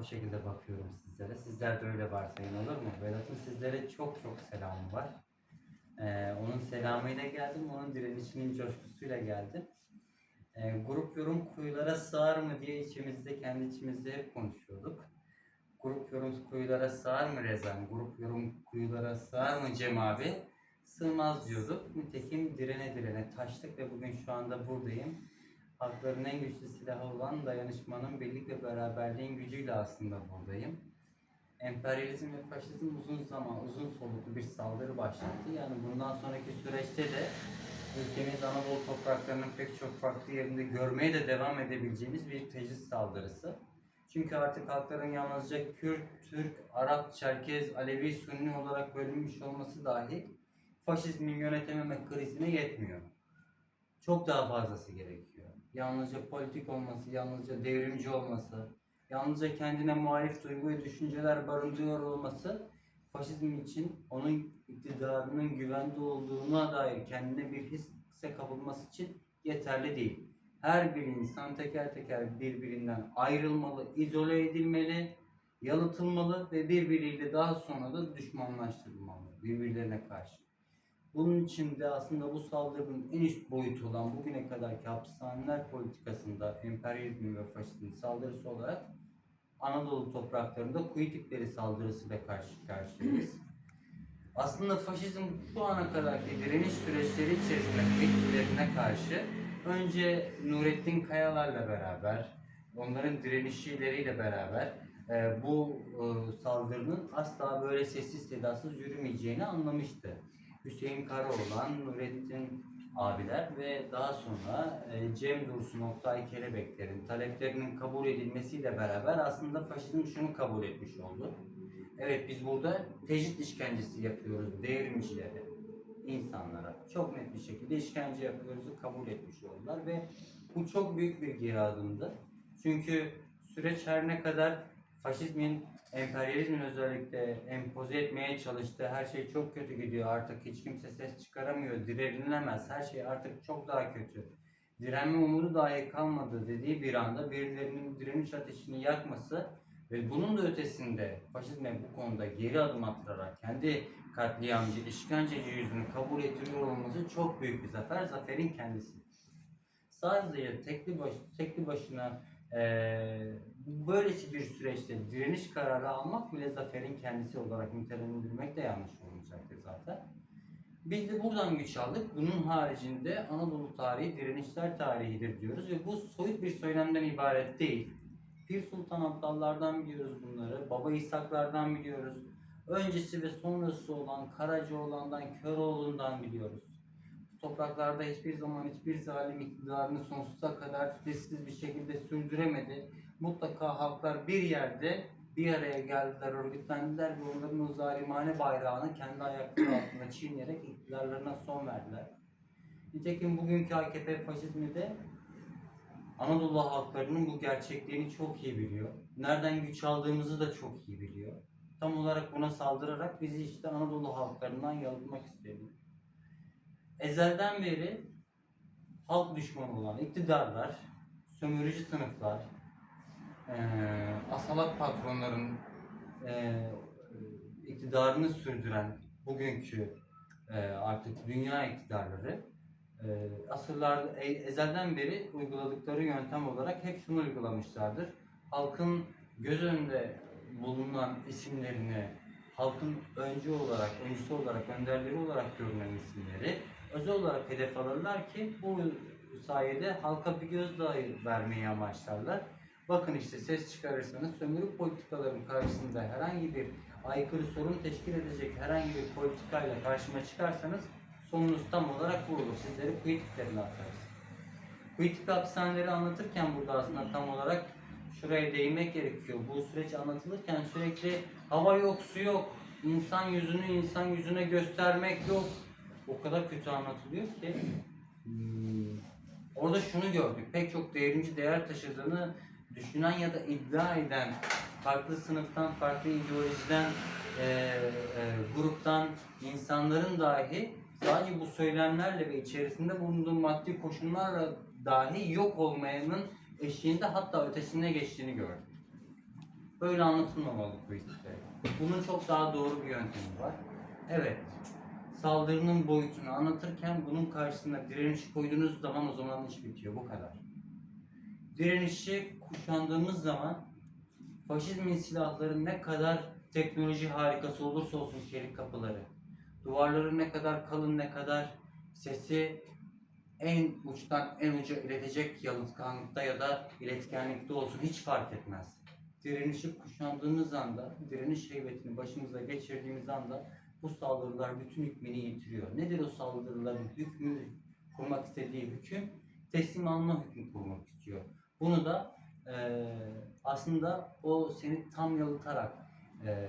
o şekilde bakıyorum sizlere. Sizler de öyle varsayın olur mu? Vedat'ın sizlere çok çok selamı var. Ee, onun selamıyla geldim, onun direnişinin coşkusuyla geldim. Ee, grup yorum kuyulara sığar mı diye içimizde, kendi içimizde hep konuşuyorduk. Grup yorum kuyulara sığar mı Rezan? Grup yorum kuyulara sığar mı Cem abi? Sığmaz diyorduk. Nitekim direne direne taştık ve bugün şu anda buradayım. Halkların en güçlü silahı olan dayanışmanın birlik ve beraberliğin gücüyle aslında buradayım. Emperyalizm ve faşizm uzun zaman, uzun soluklu bir saldırı başlattı. Yani bundan sonraki süreçte de ülkemiz Anadolu topraklarının pek çok farklı yerinde görmeye de devam edebileceğimiz bir tecrit saldırısı. Çünkü artık halkların yalnızca Kürt, Türk, Arap, Çerkez, Alevi, Sünni olarak bölünmüş olması dahi faşizmin yönetememe krizine yetmiyor. Çok daha fazlası gerekiyor. Yalnızca politik olması, yalnızca devrimci olması, yalnızca kendine muhalif duygu ve düşünceler barındırıyor olması faşizm için onun iktidarının güvende olduğuna dair kendine bir hisse kapılması için yeterli değil. Her bir insan teker teker birbirinden ayrılmalı, izole edilmeli, yalıtılmalı ve birbiriyle daha sonra da düşmanlaştırılmalı birbirlerine karşı. Bunun için de aslında bu saldırının en üst boyutu olan bugüne kadarki hapishaneler politikasında emperyalizmin ve faşizmin saldırısı olarak Anadolu topraklarında kuyu tipleri saldırısıyla karşı karşıyayız. Aslında faşizm şu ana kadarki direniş süreçleri içerisinde kuyu tiplerine karşı önce Nurettin Kayalar'la beraber, onların direnişçileriyle beraber e, bu e, saldırının asla böyle sessiz sedasız yürümeyeceğini anlamıştı. Hüseyin Karaoğlan, Nurettin abiler ve daha sonra e, Cem Dursun, Oktay Kelebekler'in taleplerinin kabul edilmesiyle beraber aslında faşizm şunu kabul etmiş oldu. Evet biz burada tecrit işkencesi yapıyoruz devrimcilere, insanlara. Çok net bir şekilde işkence yapıyoruzu kabul etmiş oldular ve bu çok büyük bir geri adımdı. Çünkü süreç her ne kadar faşizmin, emperyalizmin özellikle empoze etmeye çalıştığı her şey çok kötü gidiyor. Artık hiç kimse ses çıkaramıyor, direnilemez. Her şey artık çok daha kötü. Direnme umudu dahi kalmadı dediği bir anda birilerinin direniş ateşini yakması ve bunun da ötesinde faşizme bu konuda geri adım attırarak kendi katliamcı, işkenceci yüzünü kabul ettiriyor olması çok büyük bir zafer. Zaferin kendisi. Sadece tekli, baş, tekli başına eee böylesi bir süreçte direniş kararı almak bile zaferin kendisi olarak nitelendirmek de yanlış olmayacaktır zaten. Biz de buradan güç aldık. Bunun haricinde Anadolu tarihi direnişler tarihidir diyoruz ve bu soyut bir söylemden ibaret değil. Pir Sultan Abdallardan biliyoruz bunları, Baba İshaklardan biliyoruz. Öncesi ve sonrası olan Karacaoğlan'dan, Köroğlu'ndan biliyoruz. Bu topraklarda hiçbir zaman hiçbir zalim iktidarını sonsuza kadar risksiz bir şekilde sürdüremedi. Mutlaka halklar bir yerde bir araya geldiler, örgütlendiler ve onların o zalimane bayrağını kendi ayakları altında çiğneyerek iktidarlarına son verdiler. Nitekim bugünkü AKP faşizmi de Anadolu halklarının bu gerçekliğini çok iyi biliyor. Nereden güç aldığımızı da çok iyi biliyor. Tam olarak buna saldırarak bizi işte Anadolu halklarından yalıtmak istedi. Ezelden beri halk düşmanı olan iktidarlar, sömürücü sınıflar, eee asalak patronların eee, iktidarını sürdüren bugünkü eee, artık dünya iktidarları eee asırlarda e- ezelden beri uyguladıkları yöntem olarak hep şunu uygulamışlardır. Halkın göz önünde bulunan isimlerini halkın öncü olarak, öncüsü olarak, önderleri olarak görünen isimleri özel olarak hedef alırlar ki bu sayede halka bir gözdağı vermeyi amaçlarlar. Bakın işte ses çıkarırsanız sömürü politikaların karşısında herhangi bir aykırı sorun teşkil edecek herhangi bir politikayla karşıma çıkarsanız sonunuz tam olarak bu olur. Sizleri politiklerine atarız. Politik hapishaneleri anlatırken burada aslında tam olarak şuraya değinmek gerekiyor. Bu süreç anlatılırken sürekli hava yok, su yok, insan yüzünü insan yüzüne göstermek yok. O kadar kötü anlatılıyor ki. Hmm, Orada şunu gördük. Pek çok devrimci değer taşıdığını düşünen ya da iddia eden farklı sınıftan, farklı ideolojiden, e, e, gruptan insanların dahi sadece bu söylemlerle ve içerisinde bulunduğu maddi koşullarla dahi yok olmayanın eşiğinde hatta ötesine geçtiğini gördük. Böyle anlatılmamalı bu hikaye. Bunun çok daha doğru bir yöntemi var. Evet, saldırının boyutunu anlatırken bunun karşısına direniş koyduğunuz zaman o zaman iş bitiyor. Bu kadar. Direnişi kuşandığımız zaman faşizmin silahları ne kadar teknoloji harikası olursa olsun çelik kapıları, duvarları ne kadar kalın ne kadar sesi en uçtan en uca iletecek yalıtkanlıkta ya da iletkenlikte olsun hiç fark etmez. Direnişi kuşandığımız anda, direniş heybetini başımıza geçirdiğimiz anda bu saldırılar bütün hükmünü yitiriyor. Nedir o saldırıların hükmü, kurmak istediği hüküm? Teslim alma hükmü kurmak istiyor. Bunu da eee, aslında o seni tam yalıtarak, eee,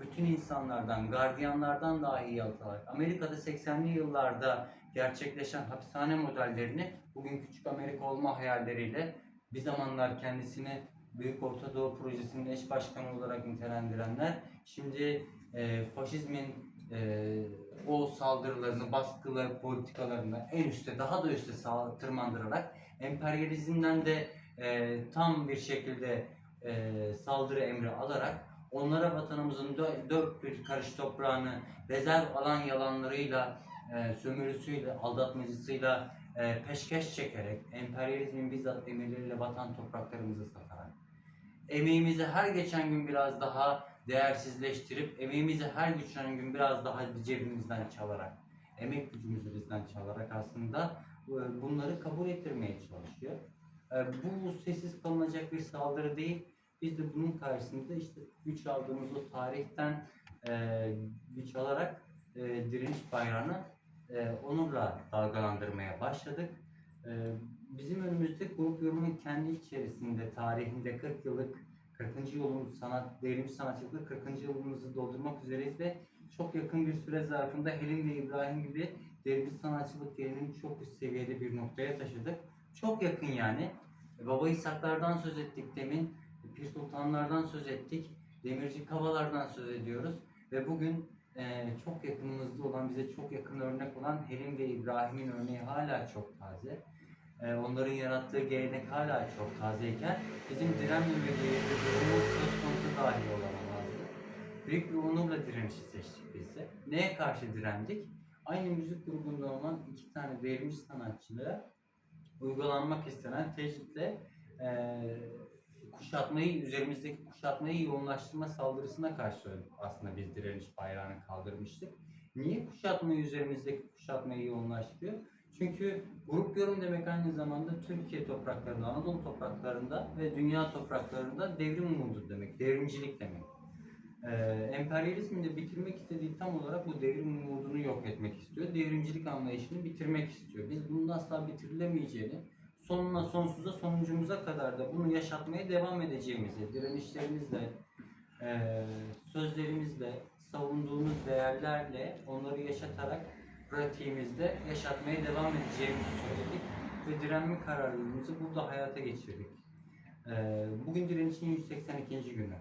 bütün insanlardan, gardiyanlardan dahi yalıtarak, Amerika'da 80'li yıllarda gerçekleşen hapishane modellerini bugün küçük Amerika olma hayalleriyle bir zamanlar kendisini Büyük Orta Doğu Projesi'nin eş başkanı olarak nitelendirenler şimdi e, faşizmin e, o saldırılarını, baskıları, politikalarını en üste, daha da üste sağ- tırmandırarak emperyalizmden de e, tam bir şekilde e, saldırı emri alarak onlara vatanımızın dö- dört bir karış toprağını rezerv alan yalanlarıyla, e, sömürüsüyle, aldatmacısıyla e, peşkeş çekerek, emperyalizmin bizzat emirleriyle vatan topraklarımızı satarak, emeğimizi her geçen gün biraz daha değersizleştirip, emeğimizi her geçen gün biraz daha cebimizden çalarak, emek gücümüzü bizden çalarak aslında e, bunları kabul ettirmeye çalışıyor. E, Bu sessiz kalınacak bir saldırı değil. Biz de bunun karşısında işte güç aldığımız o tarihten e, güç alarak direniş bayrağını onurla dalgalandırmaya başladık. Bizim önümüzde grup yorumun kendi içerisinde tarihinde 40 yıllık 40. yılın sanat, devrimci sanatçılıkta 40. yılımızı doldurmak üzereyiz ve çok yakın bir süre zarfında Helin ve İbrahim gibi devrimci sanatçılık yerini çok üst seviyede bir noktaya taşıdık. Çok yakın yani. Baba İshaklardan söz ettik demin, Pir Sultanlardan söz ettik, Demirci Kavalardan söz ediyoruz ve bugün e, çok yakınımızda olan, bize çok yakın örnek olan Helin ve İbrahim'in örneği hala çok taze. E, onların yarattığı gelenek hala çok tazeyken bizim direnmemeliği ve durumu söz konusu dahi olamazdı. Büyük bir onurla direnişi seçtik biz de. Neye karşı direndik? Aynı müzik grubunda olan iki tane devrimci sanatçıya uygulanmak istenen tecritle e, kuşatmayı, üzerimizdeki kuşatmayı yoğunlaştırma saldırısına karşı aslında biz direniş bayrağını kaldırmıştık. Niye kuşatmayı üzerimizdeki kuşatmayı yoğunlaştırıyor? Çünkü grup yorum demek aynı zamanda Türkiye topraklarında, Anadolu topraklarında ve dünya topraklarında devrim umudu demek, devrimcilik demek. Ee, emperyalizmin de bitirmek istediği tam olarak bu devrim umudunu yok etmek istiyor. Devrimcilik anlayışını bitirmek istiyor. Biz bunun asla bitirilemeyeceğini, sonuna sonsuza sonuncumuza kadar da bunu yaşatmaya devam edeceğimizi, direnişlerimizle, eee, sözlerimizle, savunduğumuz değerlerle onları yaşatarak pratiğimizde yaşatmaya devam edeceğimizi söyledik ve direnme kararlılığımızı burada hayata geçirdik. Eee, bugün direnişin 182. günü.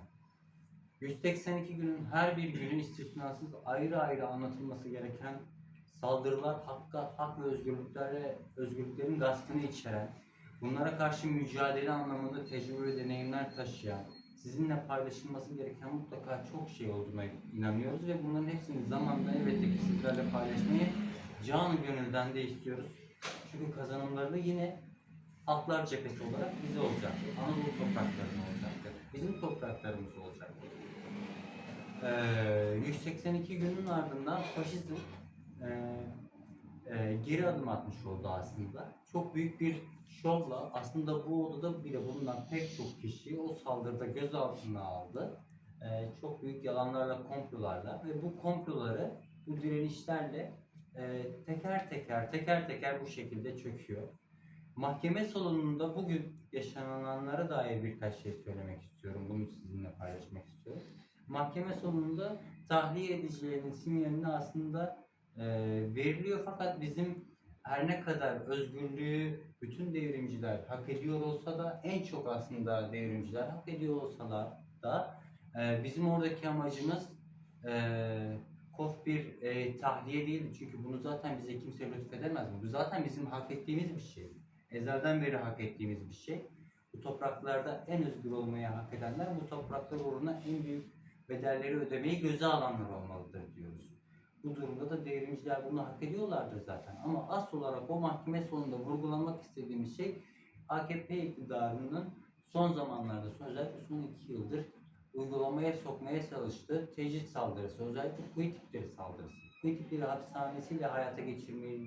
182 günün her bir günü istisnasız ayrı ayrı anlatılması gereken saldırılar hakka, hak ve özgürlüklere, özgürlüklerin gaspını içeren, bunlara karşı mücadele anlamında tecrübe ve deneyimler taşıyan, sizinle paylaşılması gereken mutlaka çok şey olduğuna inanıyoruz ve bunların hepsini zamanla elbette ki sizlerle paylaşmayı canı gönülden de istiyoruz. Çünkü kazanımları yine Halklar Cephesi olarak bize olacaktır. Anadolu topraklarına olacaktır. Bizim topraklarımız olacaktır. Ee, 182 günün ardından faşizm e, e, geri adım atmış oldu aslında. Çok büyük bir şovla aslında bu odada bile bulunan pek çok kişi o saldırıda gözaltına aldı. Ee, çok büyük yalanlarla, komplolarla ve bu komploları, bu direnişlerle e, teker teker, teker teker bu şekilde çöküyor. Mahkeme salonunda bugün yaşananlara dair birkaç şey söylemek istiyorum. Bunu sizinle paylaşmak istiyorum. Mahkeme salonunda tahliye edicilerin sinyalini aslında e, veriliyor fakat bizim her ne kadar özgürlüğü bütün devrimciler hak ediyor olsa da en çok aslında devrimciler hak ediyor olsalar da e, bizim oradaki amacımız e, kof bir e, tahliye değil. Çünkü bunu zaten bize kimse lütfedemez. Bu zaten bizim hak ettiğimiz bir şey. Ezelden beri hak ettiğimiz bir şey. Bu topraklarda en özgür olmayı hak edenler bu topraklar uğruna en büyük bedelleri ödemeyi göze alanlar olmalıdır diyoruz. Bu durumda da devrimciler bunu hak ediyorlardır zaten. Ama asıl olarak o mahkeme sonunda vurgulamak istediğimiz şey AKP iktidarının son zamanlarda, özellikle son iki yıldır uygulamaya sokmaya çalıştığı tecrit saldırısı, özellikle kuyu tipleri saldırısı. Kuyu tipleri hapishanesiyle hayata geçirmeye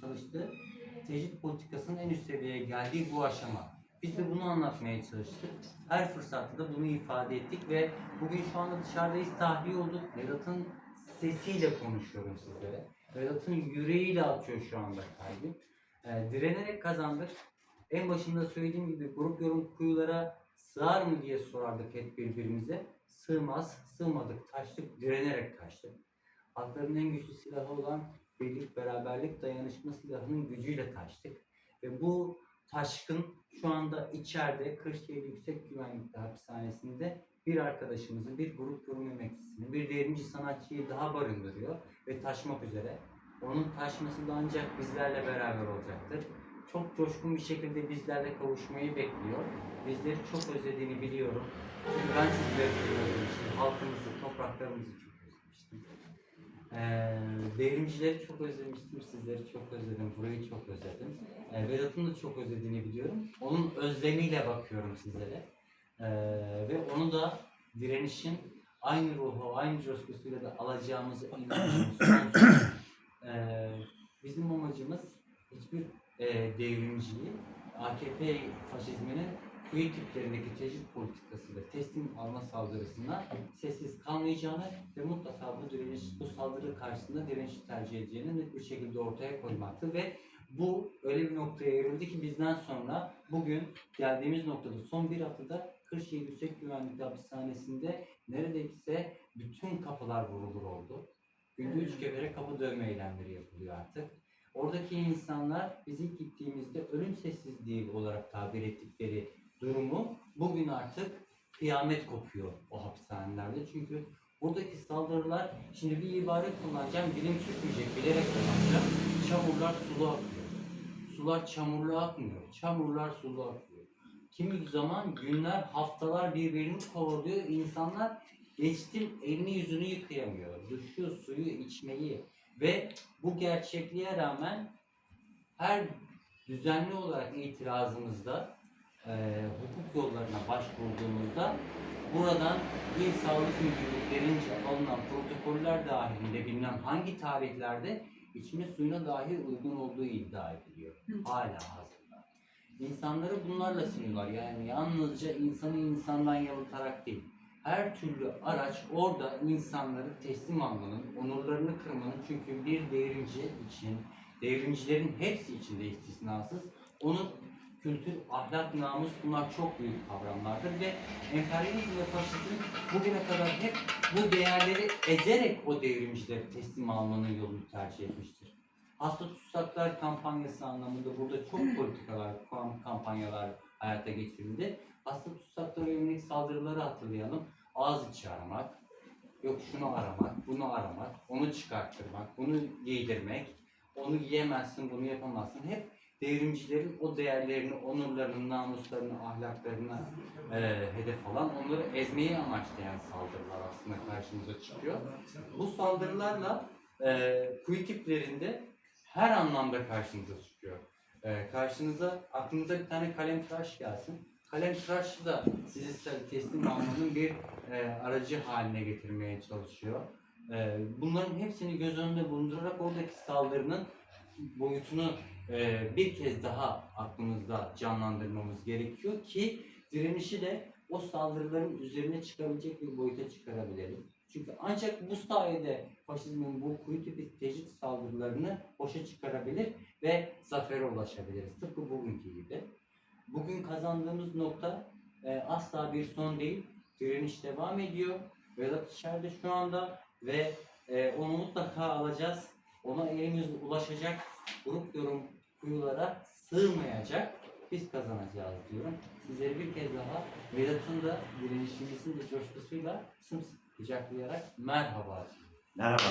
çalıştığı tecrit politikasının en üst seviyeye geldiği bu aşama. Biz de bunu anlatmaya çalıştık. Her fırsatta da bunu ifade ettik ve bugün şu anda dışarıdayız, tahliye olduk. Vedat'ın sesiyle konuşuyorum sizlere. Vedat'ın yüreğiyle atıyor şu anda kalbim. Ee, direnerek kazandık. En başında söylediğim gibi grup yorum kuyulara sığar mı diye sorardık hep birbirimize. Sığmaz, sığmadık, taştık, direnerek taştık. Halkların en güçlü silahı olan birlik, beraberlik, dayanışma silahının gücüyle taştık. Ve bu taşkın şu anda içeride Kırşehir Yüksek Güvenlikli Hapishanesi'nde bir arkadaşımızı, bir grup yorum emekçisini, bir devrimci sanatçıyı daha barındırıyor ve taşmak üzere. Onun taşması da ancak bizlerle beraber olacaktır. Çok coşkun bir şekilde bizlerle kavuşmayı bekliyor. Bizleri çok özlediğini biliyorum. Çünkü ben sizleri çok özlemiştim. Halkımızı, topraklarımızı çok özlemiştim. Ee, devrimcileri çok özlemiştim, sizleri çok özledim, burayı çok özledim. Ee, Vedat'ın da çok özlediğini biliyorum. Onun özlemiyle bakıyorum sizlere. Ee, ve onu da direnişin aynı ruhu, aynı coşkusuyla da alacağımızı inanıyorum. sonsuz. Ee, bizim amacımız hiçbir e, devrimciyi AKP faşizminin kuyu tiplerindeki tecrit politikasıyla teslim alma saldırısına sessiz kalmayacağını ve mutlaka bu direniş, bu saldırı karşısında direnişi tercih edeceğini net bir şekilde ortaya koymaktı ve bu öyle bir noktaya evrildi ki bizden sonra bugün geldiğimiz noktada son bir haftada Kırşehir Yüksek Güvenlikli Hapishanesi'nde neredeyse bütün kapılar vurulur oldu. Günde üç kere kapı dövme eylemleri yapılıyor artık. Oradaki insanlar biz ilk gittiğimizde ölüm sessizliği olarak tabir ettikleri durumu bugün artık kıyamet kopuyor o hapishanelerde. Çünkü buradaki saldırılar, şimdi bir ibare kullanacağım, dilim sürtmeyecek, bilerek kullanacağım. Çamurlar sulu akıyor. Sular çamurlu akmıyor. Çamurlar sulu akıyor. Kimi zaman günler, haftalar birbirini kovalıyor. İnsanlar geçtim elini yüzünü yıkayamıyor. Duşu, suyu içmeyi ve bu gerçekliğe rağmen her düzenli olarak itirazımızda e, hukuk yollarına başvurduğumuzda buradan İl Sağlık Müdürlüklerince alınan protokoller dahilinde bilmem hangi tarihlerde içme suyuna dahi uygun olduğu iddia ediliyor. Hala hazırda. İnsanları bunlarla sınıyorlar. Yani yalnızca insanı insandan yalıtarak değil. Her türlü araç orada insanları teslim almanın, onurlarını kırmanın çünkü bir devrimci için, devrimcilerin hepsi için de istisnasız onun kültür, ahlak, namus bunlar çok büyük kavramlardır ve emperyalizm ve faşizm bugüne kadar hep bu değerleri ezerek o devrimcileri teslim almanın yolunu tercih etmiştir. Hasta tutsaklar kampanyası anlamında burada çok politikalar, kam- kampanyalar hayata geçirildi. Hasta tutsaklara yönelik saldırıları hatırlayalım. Ağız içi aramak, yok şunu aramak, bunu aramak, onu çıkarttırmak, bunu giydirmek, onu giyemezsin, bunu yapamazsın. Hep devrimcilerin o değerlerini, onurlarını, namuslarını, ahlaklarını e, hedef alan, onları ezmeyi amaçlayan saldırılar aslında karşımıza çıkıyor. Bu saldırılarla e, kuyu tiplerinde her anlamda karşınıza çıkıyor. E, karşınıza, aklınıza bir tane kalem tıraş gelsin. Kalem tıraşı da sizi teslim almanın bir e, aracı haline getirmeye çalışıyor. E, bunların hepsini göz önünde bulundurarak oradaki saldırının boyutunu e, bir kez daha aklımızda canlandırmamız gerekiyor ki direnişi de o saldırıların üzerine çıkabilecek bir boyuta çıkarabilelim. Çünkü ancak bu sayede faşizmin bu kuyu tipi tecrit saldırılarını boşa çıkarabilir ve zafere ulaşabiliriz. Tıpkı bugünkü gibi. Bugün kazandığımız nokta e, asla bir son değil. Direniş devam ediyor. Vedat içeride şu anda ve e, onu mutlaka alacağız. Ona elimiz ulaşacak. Grup yorum kuyulara sığmayacak. Biz kazanacağız diyorum. Sizleri bir kez daha Vedat'ın da direnişimizin de coşkusuyla sımsıkı kucaklayarak merhaba. Merhaba.